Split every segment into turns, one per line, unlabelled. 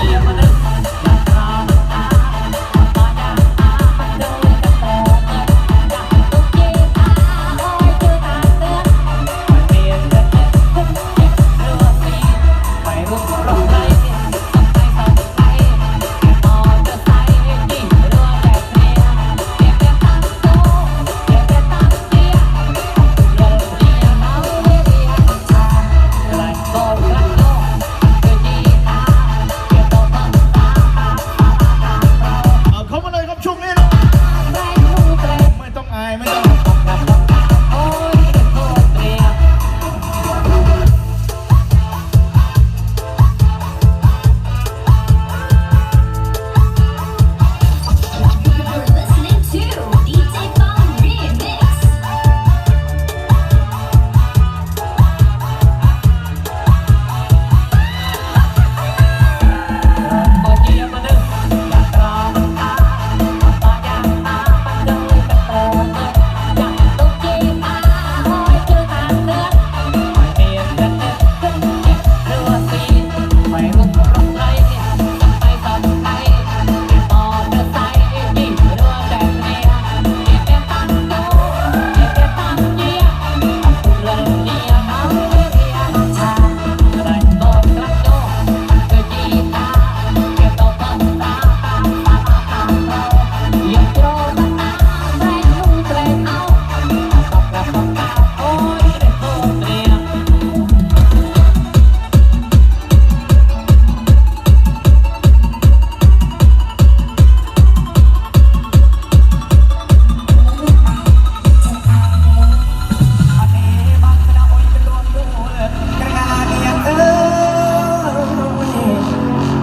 Thank you. ไม่ต้อง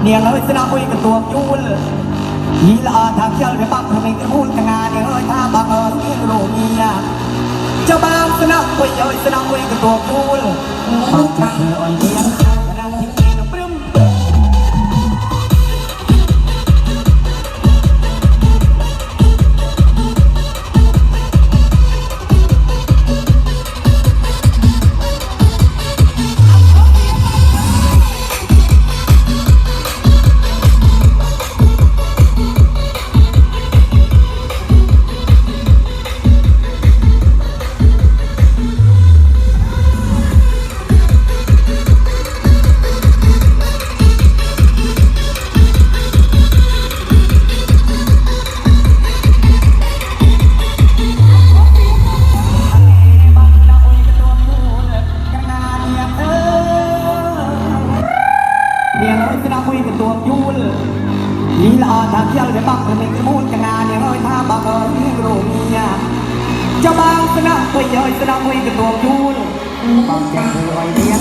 นี่ยเอ้ยสนามมวยกับตัวยูนยีละทางเที่ยวไปปักทำไมกันพูดกันงานเนี่ยเอ้ยถ้าบังเอิญที่โลเมียเจ้าบ้านสนามมวยเอ้ยสนามมวยกับตัวยูนปักกันเอ้ยเนี่ย มวยกับตัวยูนลีลาทางเที่ยวไปบักทำไมกันพูดกันงานเนี่ยเอ้ยท่าบักเอิญที่โรเมียเจ้าบ้านสนะไปเยอ้ยสนะไมวยกับตัวยูนปักกันเอ้ยเดีย